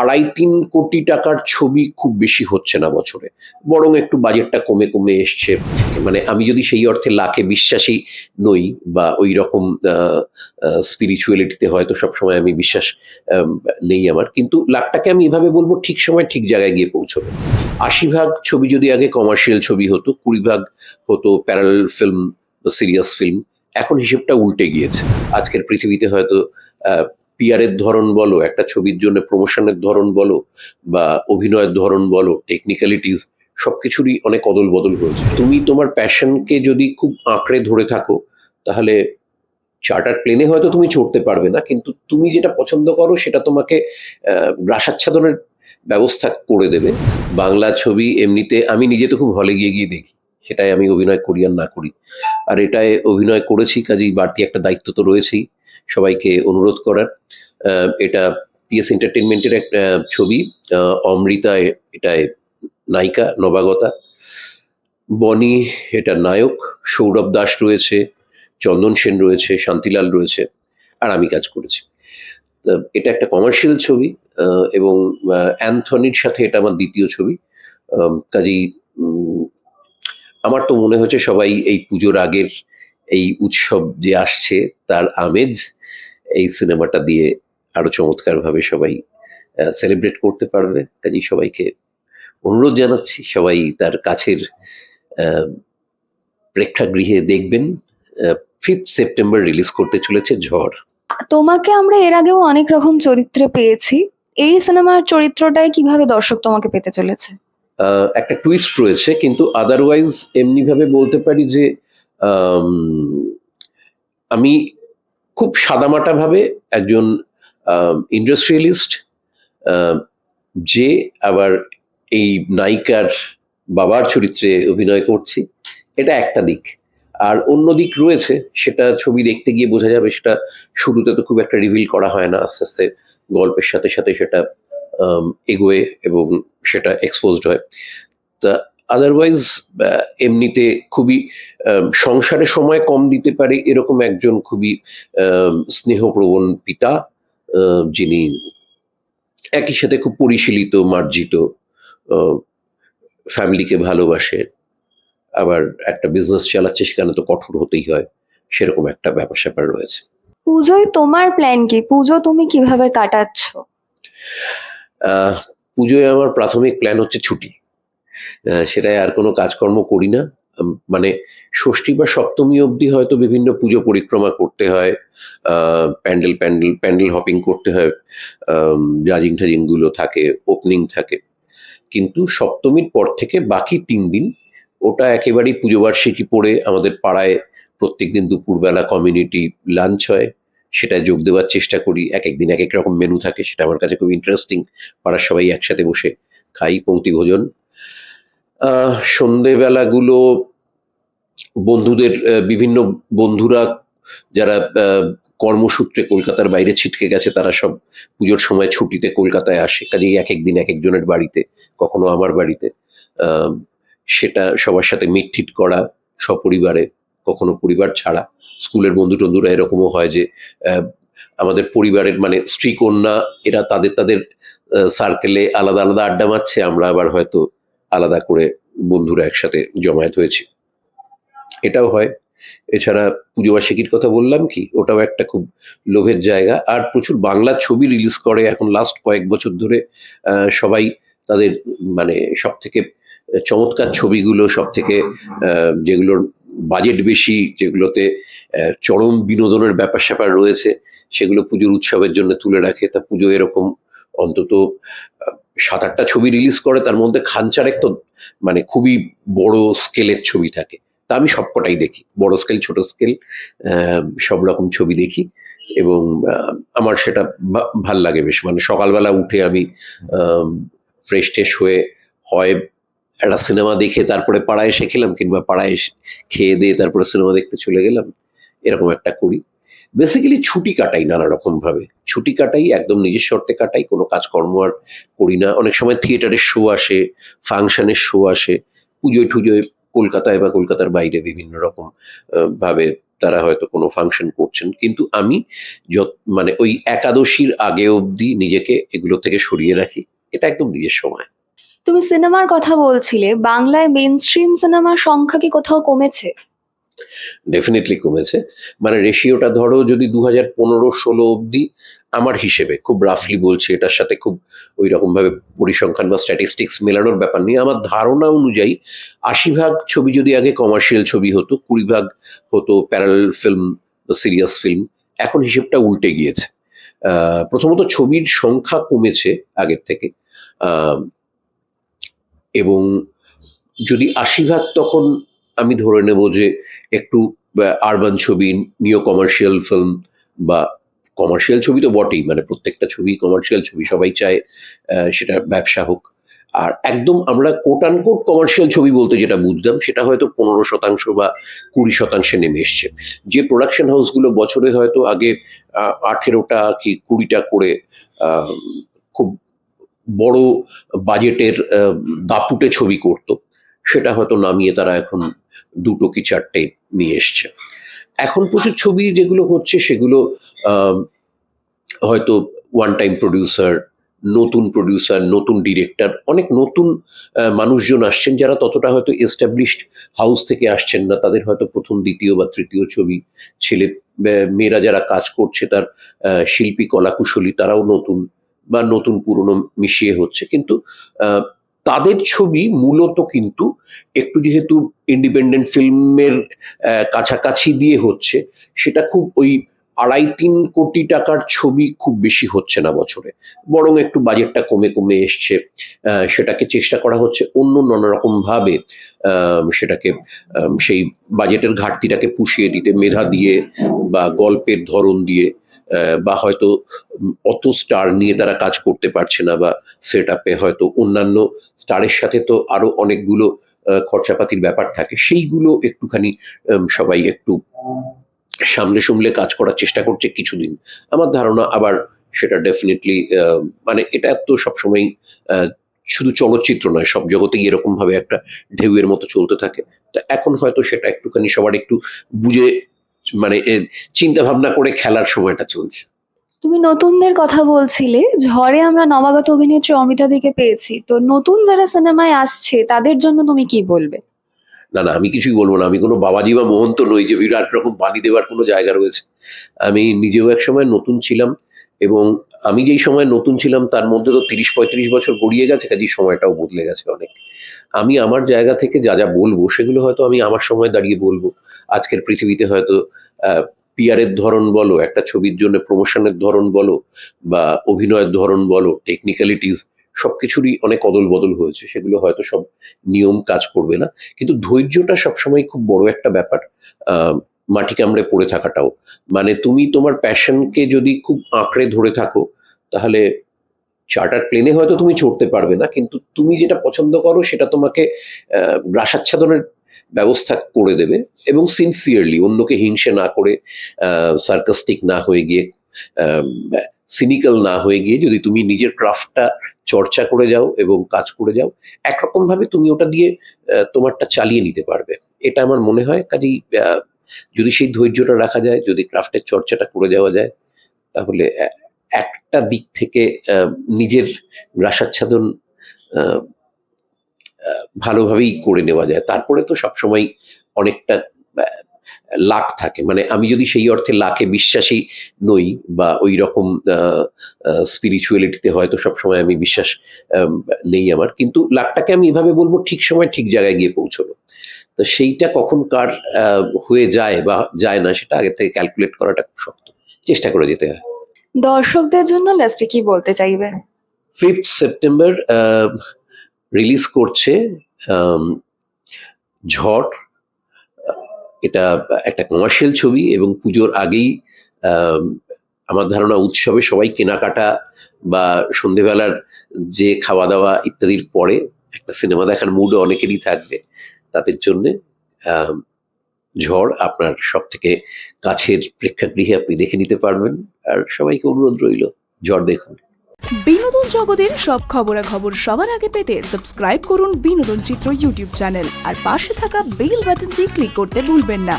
আড়াই তিন কোটি টাকার ছবি খুব বেশি হচ্ছে না বছরে। বরং একটু বাজেটটা কমে কমে এসছে। মানে আমি যদি সেই অর্থে লাখে বিশ্বাসী নই বা ওই রকম স্পিরিচুয়ালিটিতে হয়তো সবসময় আমি বিশ্বাস নেই আমার। কিন্তু লাখটাকে আমি এভাবে বলব ঠিক সময় ঠিক জায়গায় গিয়ে পৌঁছবে। আশি ভাগ ছবি যদি আগে কমার্শিয়াল ছবি হতো, কুড়ি ভাগ হতো প্যারাল ফিল্ম সিরিয়াস ফিল্ম এখন হিসেবটা উল্টে গিয়েছে। আজকের পৃথিবীতে হয়তো পিয়ারের ধরন বলো একটা ছবির জন্য প্রমোশনের ধরন বলো বা অভিনয়ের ধরন বলো টেকনিক্যালিটিস সবকিছুরই অনেক অদল বদল হয়েছে। তুমি তোমার প্যাশনকে যদি খুব আঁকড়ে ধরে থাকো তাহলে চার্টার প্লেনে হয়তো তুমি চড়তে পারবে না কিন্তু তুমি যেটা পছন্দ করো সেটা তোমাকে আহ, গ্রাসাচ্ছাদনের ব্যবস্থা করে দেবে। বাংলা ছবি এমনিতে আমি নিজে তো খুব হলে গিয়ে গিয়ে দেখি। সেটাই আমি অভিনয় করি আর না করি। আর এটায় অভিনয় করেছি, কাজেই বাড়তি একটা দায়িত্ব তো রয়েছেই। সবাইকে অনুরোধ করার। এটা পিএস এন্টারটেনমেন্টের একটা ছবি অমৃতা এটায় নায়িকা, নবাগতা। বনি এটা নায়ক, সৌরভ দাস রয়েছে, চন্দন সেন রয়েছে, শান্তিলাল রয়েছে, আর আমি কাজ করেছি। এটা একটা কমার্শিয়াল ছবি এবং অ্যান্থনির সাথে এটা আমার দ্বিতীয় ছবি। কাজেই আমার তো মনে হচ্ছে সবাই এই পুজোর আগের এই উৎসব যে আসছে, তার আমেজ এই সিনেমাটা দিয়ে আরও চমৎকারভাবে সবাই সেলিব্রেট করতে পারবে। কাজেই সবাইকে অনুরোধ জানাচ্ছি, সবাই তার কাছের প্রেক্ষাগৃহে দেখবেন। ফিফথ সেপ্টেম্বর রিলিজ করতে চলেছে ঝড়। তোমাকে আমরা এর আগেও অনেক রকম চরিত্রে পেয়েছি। এই সিনেমার চরিত্রটাই কীভাবে দর্শক তোমাকে পেতে চলেছে? একটা টুইস্ট রয়েছে, কিন্তু আদারওয়াইজ এমনিভাবে বলতে পারি যে, আমি খুব সাদামাটাভাবে একজন ইন্ডাস্ট্রিয়ালিস্ট যে আবার এই নায়িকার বাবার চরিত্রে অভিনয় করছি, এটা একটা দিক। আর অন্য দিক রয়েছে, সেটা ছবি দেখতে গিয়ে বোঝা যাবে, সেটা শুরুতে তো খুব একটা রিভিল করা হয় না, আস্তে আস্তে গল্পের সাথে সাথে সেটা এগোয় এবং সেটা এক্সপোজড হয়। তা আদারওয়াইজ এমনিতে খুবই সংসারে সময় কম দিতে পারে এরকম একজন খুবই স্নেহপ্রবণ পিতা যিনি একই সাথে খুব পরিশীলিত, মার্জিত ফ্যামিলিকে ভালোবাসে। আবার একটা বিজনেস চালাচ্ছে, সেখানে তো কঠোর হতেই হয়। সেরকম একটা ব্যাপার স্যাপার রয়েছে। পুজোয় তোমার প্ল্যান কি? পুজো তুমি কীভাবে কাটাচ্ছ? পুজোয় আমার প্রাথমিক প্ল্যান হচ্ছে ছুটি। সেটাই আর কোনো কাজকর্ম করি না। মানে ষষ্ঠী বা সপ্তমী অবধি হয়তো বিভিন্ন পুজো পরিক্রমা করতে হয়। প্যান্ডেল প্যান্ডেল প্যান্ডেল হপিং করতে হয়। জাজিং টাজিংগুলো থাকে ওপেনিং থাকে। কিন্তু সপ্তমীর পর থেকে বাকি তিন দিন ওটা একেবারেই পুজো বার্ষিকী পড়ে আমাদের পাড়ায় প্রত্যেকদিন দুপুরবেলা কমিউনিটি লাঞ্চ হয়। সেটা যোগ দেওয়ার চেষ্টা করি এক এক দিন এক এক রকম মেনু থাকে, সেটা আমার কাছে খুব ইন্টারেস্টিং পাড়ার সবাই একসাথে বসে খাই, পঙ্ক্তি ভোজন। সন্ধেবেলাগুলো বন্ধুদের বিভিন্ন বন্ধুরা যারা কর্মসূত্রে কলকাতার বাইরে ছিটকে গেছে, তারা সব পুজোর সময় ছুটিতে কলকাতায় আসে। কাজেই এক এক দিন এক একজনের বাড়িতে, কখনো আমার বাড়িতে। সেটা সবার সাথে মিটঠিট করা, সপরিবারে। কখনো পরিবার ছাড়া। স্কুলের বন্ধু টন্ধুরা এরকমও হয় যে আমাদের পরিবারের মানে স্ত্রী কন্যা, এরা তাদের তাদের সার্কেলে আলাদা আলাদা আড্ডা মারছে। আমরা আবার হয়তো আলাদা করে বন্ধুরা একসাথে জমায়েত হয়েছি। এটাও হয়। এছাড়া পুজো বার্ষিকীর কথা বললাম কি, ওটাও একটা খুব লোভের জায়গা। আর প্রচুর বাংলা ছবি রিলিজ করে এখন লাস্ট কয়েক বছর ধরে সবাই তাদের মানে সব থেকে চমৎকার ছবিগুলো সব থেকে যেগুলোর বাজেট বেশি, যেগুলোতে চরম বিনোদনের ব্যাপার স্যাপার রয়েছে, সেগুলো পুজোর উৎসবের জন্য তুলে রাখে। তা পুজো এরকম অন্তত সাত আটটা ছবি রিলিজ করে, তার মধ্যে খানচারেক তো মানে খুবই বড় স্কেলের ছবি থাকে। তা আমি সবকটাই দেখি। বড় স্কেল, ছোট স্কেল সব রকম ছবি দেখি এবং আমার সেটা ভালো লাগে বেশ। মানে সকালবেলা উঠে আমি ফ্রেশ ট্রেশ হয়ে, হয় একটা সিনেমা দেখে তারপরে পাড়ায় এসে খেলাম কিংবা পাড়ায় এসে খেয়ে দিয়ে তারপরে সিনেমা দেখতে চলে গেলাম, এরকম একটা করি। বেসিক্যালি ছুটি কাটাই নানা রকম ভাবে ছুটি কাটাই, একদম নিজের শর্তে কাটাই, কোনো কাজকর্ম আর করি না। অনেক সময় থিয়েটারের শো আসে, ফাংশনের শো আসে, পুজোয় টুজোয় কলকাতায় বা কলকাতার বাইরে বিভিন্ন রকম ভাবে তারা হয়তো কোনো ফাংশন করছেন। কিন্তু আমি যত মানে ওই একাদশীর আগে অবধি নিজেকে এগুলো থেকে সরিয়ে রাখি। এটা একদম নিজের সময়। তুমি সিনেমার কথা বলছিলে, বাংলায় মেন স্ট্রিম সিনেমার সংখ্যা কি কোথাও কমেছে? ডেফিনেটলি কমেছে। মানে রেশিওটা ধরো যদি দু হাজার পনেরো ষোলো অবধি, আমার হিসেবে খুব রাফলি বলছি এটার সাথে খুব ওই রকমভাবে পরিসংখ্যান বা স্ট্যাটিস্টিক্স মেলানোর ব্যাপার নিয়ে আমার ধারণা অনুযায়ী আশি ভাগ ছবি যদি আগে কমার্শিয়াল ছবি হতো, কুড়ি ভাগ হতো প্যারাল ফিল্ম সিরিয়াস ফিল্ম এখন হিসেবটা উল্টে গিয়েছে। প্রথমত ছবির সংখ্যা কমেছে আগের থেকে। এবং যদি আশি ভাগ তখন আমি ধরে নেব যে একটু আরবান ছবি নিও কমার্শিয়াল ফিল্ম বা কমার্শিয়াল ছবি তো বটেই মানে প্রত্যেকটা ছবি কমার্শিয়াল ছবি সবাই চায় সেটা ব্যবসা হোক। আর একদম আমরা কোট আন কোট কমার্শিয়াল ছবি বলতে যেটা বুঝতাম, সেটা হয়তো পনেরো শতাংশ বা কুড়ি শতাংশে নেমে এসছে। যে প্রোডাকশন হাউসগুলো বছরে হয়তো আগে আঠেরোটা কি কুড়িটা করে খুব বড় বাজেটের দাপুটে ছবি করতো। সেটা হয়তো নামিয়ে তারা এখন দুটো কি চারটে নিয়ে এসছে। এখন প্রচুর ছবি যেগুলো হচ্ছে সেগুলো হয়তো ওয়ান টাইম প্রডিউসার নতুন প্রডিউসার নতুন ডিরেক্টর অনেক নতুন মানুষজন আসছেন যারা ততটা হয়তো এস্টাবলিশড হাউস থেকে আসছেন না। তাদের হয়তো প্রথম, দ্বিতীয় বা তৃতীয় ছবি ছেলে মেয়েরা যারা কাজ করছে তার শিল্পী, কলাকুশলী, তারাও নতুন। বা নতুন পুরনো মিশিয়ে হচ্ছে। কিন্তু তাদের ছবি মূলত কিন্তু একটু যেহেতু ইন্ডিপেন্ডেন্ট ফিল্মের কাছাকাছি দিয়ে হচ্ছে, সেটা খুব ওই আড়াই তিন কোটি টাকার ছবি খুব বেশি হচ্ছে না বছরে। বরং একটু বাজেটটা কমে কমে এসছে সেটাকে চেষ্টা করা হচ্ছে। অন্য নানা রকম ভাবে সেটাকে সেই বাজেটের ঘাটতিটাকে পুষিয়ে দিতে, মেধা দিয়ে বা গল্পের ধরন দিয়ে বা হয়তো অত স্টার নিয়ে তারা কাজ করতে পারছে না বা সেট আপে হয়তো অন্যান্য স্টারের সাথে তো আরও অনেকগুলো খরচাপাতির ব্যাপার থাকে। সেইগুলো একটুখানি সবাই একটু সামলে সামলে কাজ করার চেষ্টা করছে কিছুদিন। আমার ধারণা আবার সেটা ডেফিনেটলি মানে এটা তো সবসময় শুধু চলচ্চিত্র নয়, সব জগতেই এরকম ভাবে একটা ঢেউয়ের মতো চলতে থাকে। তো এখন হয়তো সেটা একটুখানি সবার একটু বুঝে মানে চিন্তা ভাবনা করে খেলার সময়টা চলছে। তুমি নতুনদের কথা বলছিলে ঝড়ে আমরা নবাগত অভিনেত্রী অমিতা দিকে পেয়েছি। তো নতুন যারা সিনেমায় আসছে তাদের জন্য তুমি কি বলবে? না না আমি কিছুই বলব না। আমি কোনো বাবাজি বা মোহন্ত নই যে বিরাট রকম বাণী দেওয়ার কোনো জায়গা রয়েছে। আমি নিজেও এক সময় নতুন ছিলাম এবং আমি যেই সময় নতুন ছিলাম তার মধ্যে তো তিরিশ পঁয়ত্রিশ বছর গড়িয়ে গেছে কাজেই সময়টাও বদলে গেছে অনেক। আমি আমার জায়গা থেকে যা যা বলব, সেগুলো হয়তো আমি আমার সময় দাঁড়িয়ে বলব। আজকের পৃথিবীতে হয়তো পিয়ারের ধরন বলো, একটা ছবির জন্য প্রমোশনের ধরন বলো, বা অভিনয়ের ধরন বলো টেকনিক্যালিটিস সবকিছুরই অনেক অদল বদল হয়েছে। সেগুলো হয়তো সব নিয়ম কাজ করবে না। কিন্তু ধৈর্যটা সবসময় খুব বড় একটা ব্যাপার মাটি কামড়ে পড়ে থাকাটাও। মানে তুমি তোমার প্যাশনকে যদি খুব আঁকড়ে ধরে থাকো, তাহলে চার্টার প্লেনে হয়তো তুমি চড়তে পারবে না, কিন্তু তুমি যেটা পছন্দ করো সেটা তোমাকে গ্রাসাচ্ছাদনের ব্যবস্থা করে দেবে এবং সিনসিয়ারলি অন্যকে হিংসে না করে সার্কাস্টিক না হয়ে গিয়ে সিনিক্যাল না হয়ে গিয়ে যদি তুমি নিজের ক্রাফটটা চর্চা করে যাও এবং কাজ করে যাও একরকম ভাবে তুমি ওটা দিয়ে তোমারটা চালিয়ে নিতে পারবে। এটা আমার মনে হয়, কাজেই যদি সেই ধৈর্যটা রাখা যায়, যদি ক্রাফটের চর্চাটা করে যাওয়া যায়, তাহলে একটা দিক থেকে নিজের আহ, ভালোভাবেই করে নেওয়া যায়। তারপরে তো সবসময় অনেকটা লাখ থাকে। মানে আমি যদি সেই অর্থে লাখে বিশ্বাসী নই বা ওই রকম স্পিরিচুয়ালিটিতে হয়তো সবসময় আমি বিশ্বাস নেই আমার। কিন্তু লাখটাকে আমি এভাবে বলব ঠিক সময় ঠিক জায়গায় গিয়ে পৌঁছলো তো সেইটা কখন কার হয়ে যায় বা যায় না সেটা আগে থেকে ক্যালকুলেট করাটা খুব শক্ত। চেষ্টা করে যেতে হয়। দর্শকদের জন্য লাস্টে কি বলতে চাইবে? ফিফথ সেপ্টেম্বর রিলিজ করছে আম, ঝড় এটা একটা কমার্শিয়াল ছবি এবং পুজোর আগেই আম, আমার ধারণা উৎসবে সবাই কেনাকাটা বা সন্ধেবেলার যে খাওয়া দাওয়া ইত্যাদির পরে একটা সিনেমা দেখার মুড অনেকেরই থাকবে তাদের জন্যে আম, ঝড় আপনার সব থেকে কাছের প্রেক্ষাগৃহে আপনি দেখে নিতে পারবেন। আর সবাইকে অনুরোধ রইল, ঝড় দেখুন। বিনোদন জগতের সব খবরাখবর সবার আগে পেতে সাবস্ক্রাইব করুন বিনোদন চিত্র ইউটিউব চ্যানেল। আর পাশে থাকা বেল বাটনটি ক্লিক করতে ভুলবেন না।